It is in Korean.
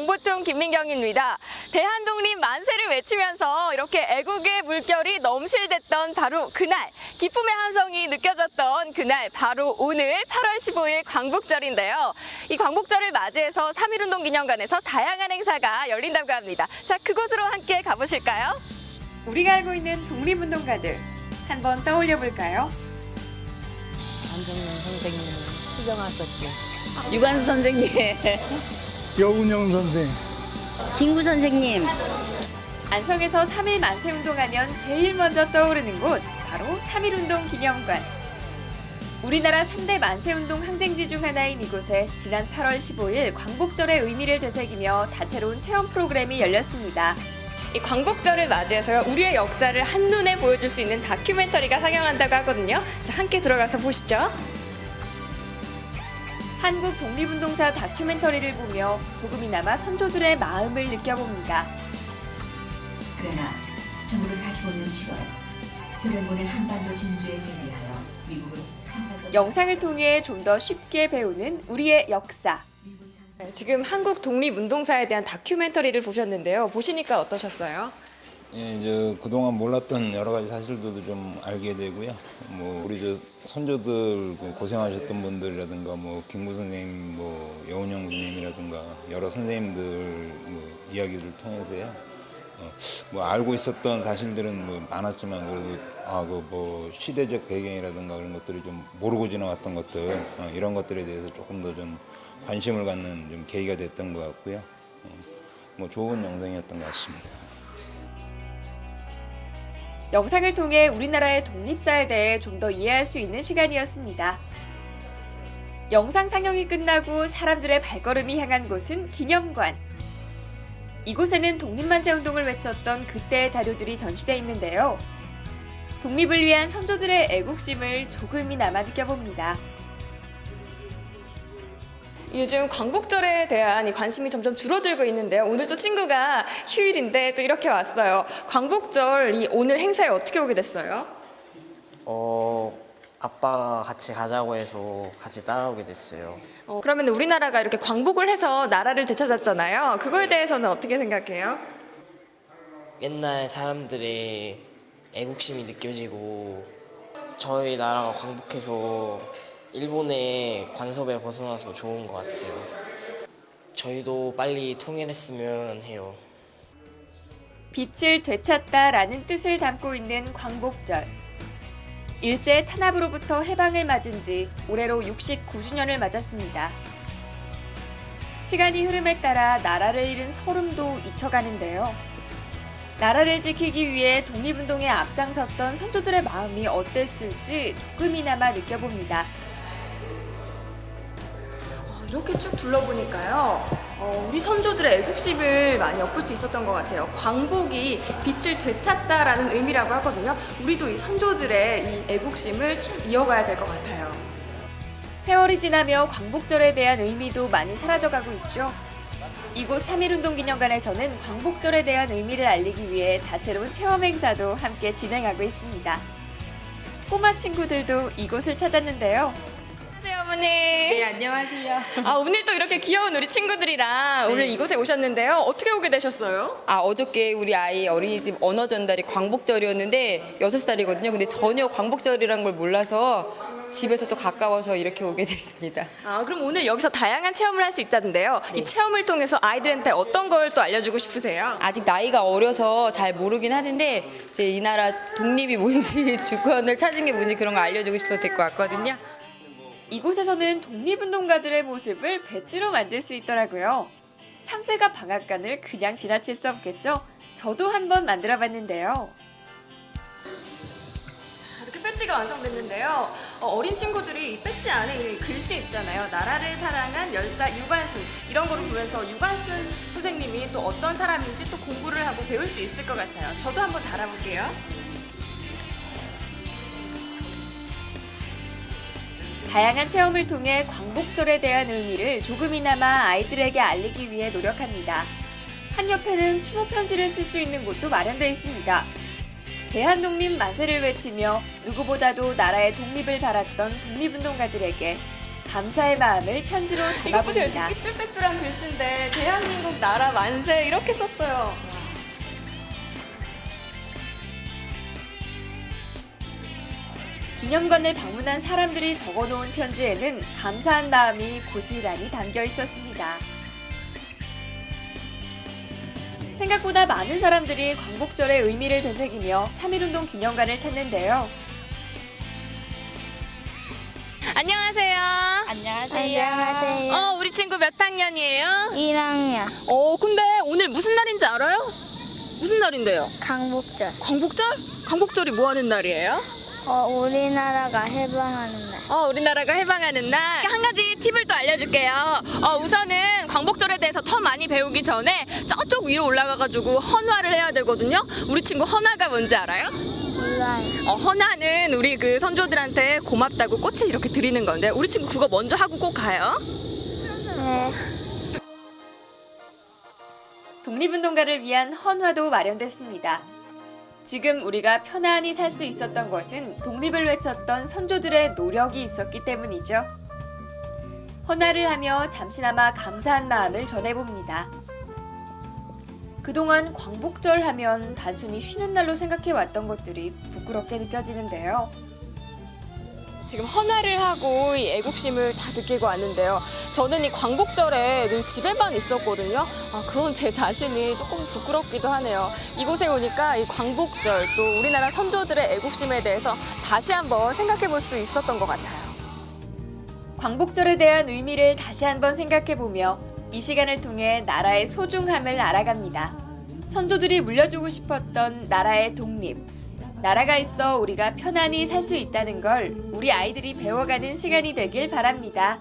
정보통 김민경입니다. 대한독립 만세를 외치면서 이렇게 애국의 물결이 넘실댔던 바로 그날, 기쁨의 함성이 느껴졌던 그날, 바로 오늘 8월 15일 광복절인데요. 이 광복절을 맞이해서 3.1운동 기념관에서 다양한 행사가 열린다고 합니다. 자, 그곳으로 함께 가보실까요? 우리가 알고 있는 독립운동가들 한번 떠올려 볼까요? 안정년 선생님 수정하셨죠. 유관수 선생님, 여운영 선생, 김구 선생님, 안성에서 3일 만세 운동하면 제일 먼저 떠오르는 곳 바로 3.1운동 기념관. 우리나라 3대 만세 운동 항쟁지 중 하나인 이곳에 지난 8월 15일 광복절의 의미를 되새기며 다채로운 체험 프로그램이 열렸습니다. 이 광복절을 맞이해서요 우리의 역사를 한눈에 보여줄 수 있는 다큐멘터리가 상영한다고 하거든요. 자 함께 들어가서 보시죠. 한국 독립운동사 다큐멘터리를 보며 조금이나마 선조들의 마음을 느껴봅니다. 그러나 1945년 7월 소련군의 한반도 진주에 대비하여 미국은 영상을 통해 좀 더 쉽게 배우는 우리의 역사. 네, 지금 한국 독립운동사에 대한 다큐멘터리를 보셨는데요. 보시니까 어떠셨어요? 예, 이제 그동안 몰랐던 여러 가지 사실들도 좀 알게 되고요. 뭐 우리 저 선조들 그 고생하셨던 분들이라든가 뭐 김구 선생, 뭐 여운영 선생님이라든가 여러 선생님들 뭐 이야기를 통해서요. 어, 뭐 알고 있었던 사실들은 뭐 많았지만 그래도 아그 뭐 시대적 배경이라든가 그런 것들이 좀 모르고 지나왔던 것들 어, 이런 것들에 대해서 조금 더 좀 관심을 갖는 좀 계기가 됐던 것 같고요. 어, 뭐 좋은 영상이었던 것 같습니다. 영상을 통해 우리나라의 독립사에 대해 좀 더 이해할 수 있는 시간이었습니다. 영상 상영이 끝나고 사람들의 발걸음이 향한 곳은 기념관. 이곳에는 독립만세 운동을 외쳤던 그때의 자료들이 전시돼 있는데요. 독립을 위한 선조들의 애국심을 조금이나마 느껴봅니다. 요즘 광복절에 대한 이 관심이 점점 줄어들고 있는데요. 오늘 또 친구가 휴일인데 또 이렇게 왔어요. 광복절 이 오늘 행사에 어떻게 오게 됐어요? 어 아빠가 같이 가자고 해서 같이 따라오게 됐어요. 어, 그러면 우리나라가 이렇게 광복을 해서 나라를 되찾았잖아요. 그거에 대해서는 어떻게 생각해요? 옛날 사람들의 애국심이 느껴지고 저희 나라가 광복해서 일본의 관섭에 벗어나서 좋은 것 같아요. 저희도 빨리 통일했으면 해요. 빛을 되찾다라는 뜻을 담고 있는 광복절. 일제 탄압으로부터 해방을 맞은 지 올해로 69주년을 맞았습니다. 시간이 흐름에 따라 나라를 잃은 서름도 잊혀가는데요. 나라를 지키기 위해 독립운동에 앞장섰던 선조들의 마음이 어땠을지 조금이나마 느껴봅니다. 어, 이렇게 쭉 둘러보니까요. 어, 우리 선조들의 애국심을 많이 엿볼 수 있었던 것 같아요. 광복이 빛을 되찾다라는 의미라고 하거든요. 우리도 이 선조들의 이 애국심을 쭉 이어가야 될 것 같아요. 세월이 지나며 광복절에 대한 의미도 많이 사라져가고 있죠. 이곳 3.1운동 기념관에서는 광복절에 대한 의미를 알리기 위해 다채로운 체험 행사도 함께 진행하고 있습니다. 꼬마 친구들도 이곳을 찾았는데요. 안녕하세요, 어머니. 네, 안녕하세요. 아, 오늘 또 이렇게 귀여운 우리 친구들이랑 오늘 이곳에 오셨는데요. 어떻게 오게 되셨어요? 아, 어저께 우리 아이 어린이집 언어 전달이 광복절이었는데 여섯 살이거든요. 근데 전혀 광복절이란 걸 몰라서 집에서 또 가까워서 이렇게 오게 됐습니다. 아, 그럼 오늘 여기서 다양한 체험을 할 수 있다던데요. 이 체험을 통해서 아이들한테 어떤 걸 또 알려주고 싶으세요? 아직 나이가 어려서 잘 모르긴 하는데 이제 이 나라 독립이 뭔지 주권을 찾은 게 뭔지 그런 거 알려주고 싶어서 데리고 왔거든요. 이곳에서는 독립운동가들의 모습을 배지로 만들 수 있더라고요. 참새가 방앗간을 그냥 지나칠 수 없겠죠? 저도 한번 만들어 봤는데요. 이렇게 배지가 완성됐는데요. 어, 린 친구들이 이 배지 안에 이 글씨 있잖아요. 나라를 사랑한 열사 유관순 이런 거를 보면서 유관순 선생님이 또 어떤 사람인지 또 공부를 하고 배울 수 있을 것 같아요. 저도 한번 달아볼게요. 다양한 체험을 통해 광복절에 대한 의미를 조금이나마 아이들에게 알리기 위해 노력합니다. 한 옆에는 추모 편지를 쓸 수 있는 곳도 마련되어 있습니다. 대한독립 만세를 외치며 누구보다도 나라의 독립을 바랐던 독립운동가들에게 감사의 마음을 편지로 이거 보세요. 담아봅니다. 되게 삐뚤빼뚤한 글씨인데 대한민국 나라 만세 이렇게 썼어요. 기념관을 방문한 사람들이 적어놓은 편지에는 감사한 마음이 고스란히 담겨 있었습니다. 생각보다 많은 사람들이 광복절의 의미를 되새기며 3.1운동 기념관을 찾는데요. 안녕하세요. 안녕하세요. 어, 우리 친구 몇 학년이에요? 1학년 어, 근데 오늘 무슨 날인지 알아요? 무슨 날인데요? 강복절. 광복절? 광복절이 뭐 하는 날이에요? 어, 우리나라가 해방하는 날. 어, 우리나라가 해방하는 날. 한 가지 팁을 또 알려줄게요. 어, 우선은 광복절에 대해서 더 많이 배우기 전에 저쪽 위로 올라가가지고 헌화를 해야 되거든요. 우리 친구 헌화가 뭔지 알아요? 몰라요. 어, 헌화는 우리 그 선조들한테 고맙다고 꽃을 이렇게 드리는 건데 우리 친구 그거 먼저 하고 꼭 가요. 네. 독립운동가를 위한 헌화도 마련됐습니다. 지금 우리가 편안히 살 수 있었던 것은 독립을 외쳤던 선조들의 노력이 있었기 때문이죠. 헌화를 하며 잠시나마 감사한 마음을 전해봅니다. 그동안 광복절 하면 단순히 쉬는 날로 생각해 왔던 것들이 부끄럽게 느껴지는데요. 지금 헌화를 하고 이 애국심을 다 느끼고 왔는데요. 저는 이 광복절에 늘 집에만 있었거든요. 아, 그런 제 자신이 조금 부끄럽기도 하네요. 이곳에 오니까 이 광복절 또 우리나라 선조들의 애국심에 대해서 다시 한번 생각해 볼 수 있었던 것 같아요. 광복절에 대한 의미를 다시 한번 생각해 보며 이 시간을 통해 나라의 소중함을 알아갑니다. 선조들이 물려주고 싶었던 나라의 독립. 나라가 있어 우리가 편안히 살 수 있다는 걸 우리 아이들이 배워가는 시간이 되길 바랍니다.